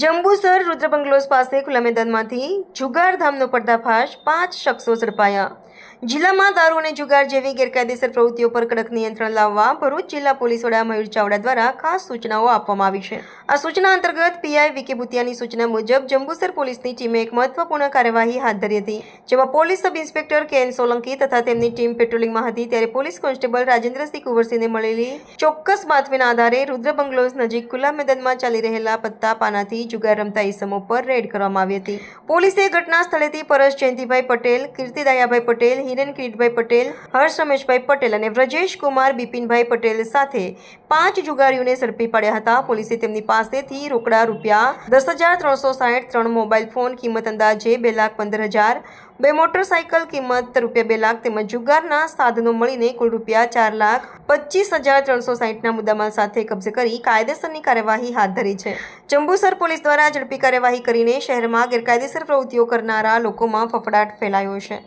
જંબુસર રુદ્ર bungalows પાસે ખુલ્લા મેદાનમાંથી જુગાર ધામનો પર્દાફાશ પાંચ શખ્સો ઝડપાયા. જિલ્લામાં દારૂ અને જુગાર જેવી ગેરકાયદેસર પ્રવૃત્તિઓ પર કડક નિયંત્રણ લાવવા ભરૂચ જિલ્લા પોલીસ વડા મયુર ચાવડા દ્વારા ખાસ સૂચનાઓ આપવામાં આવી છે. આ સૂચના અંતર્ગત પીઆઈ વિકે ભૂતિયાની સૂચના મુજબ જંબુસર પોલીસની ટીમે એક મહત્વપૂર્ણ કાર્યવાહી હાથ ધરી હતી, જેમાં police sub inspector K N Solanki તથા તેમની ટીમ પેટ્રોલિંગમાં હતી ત્યારે પોલીસ કોન્સ્ટેબલ રાજેન્દ્રસિંહ કુંવરસિંહને મળેલી ચોક્કસ બાતમીના આધારે રુદ્ર બંગલોઝ નજીક ખુલ્લા મેદાનમાં ચાલી રહેલા પત્તા પાનાથી જુગાર રમતા ઈસમો પર રેડ કરવામાં આવી હતી. પોલીસે ઘટના સ્થળેથી પરસ જયંતિભાઈ પટેલ કીર્તિ દયાભાઈ પટેલ હિરેન કિરીટભાઈ પટેલ, હર્ષ રમેશભાઈ પટેલ અને વ્રજેશ કુમાર બિપિનભાઈ પટેલ સાથે પાંચ જુગારીઓને ઝડપી પાડ્યા હતા. પોલીસે તેમની પાસેથી રોકડા રૂપિયા દસ હજાર ત્રણસો સાઠ ત્રણ મોબાઈલ ફોન, કિંમત અંદાજે બે લાખ પંદર હજાર, બે મોટરસાયકલ કિંમત રૂપિયા બે લાખ તેમજ જુગારના સાધનો મળીને કુલ રૂપિયા ચાર લાખ પચીસ હજાર ત્રણસો સાહીઠના મુદ્દામાલ સાથે કબજે કરી કાયદેસરની કાર્યવાહી હાથ ધરી છે. જંબુસર પોલીસ દ્વારા ઝડપી કાર્યવાહી કરીને શહેરમાં ગેરકાયદેસર પ્રવૃત્તિઓ કરનારા લોકોમાં ફફડાટ ફેલાયો છે.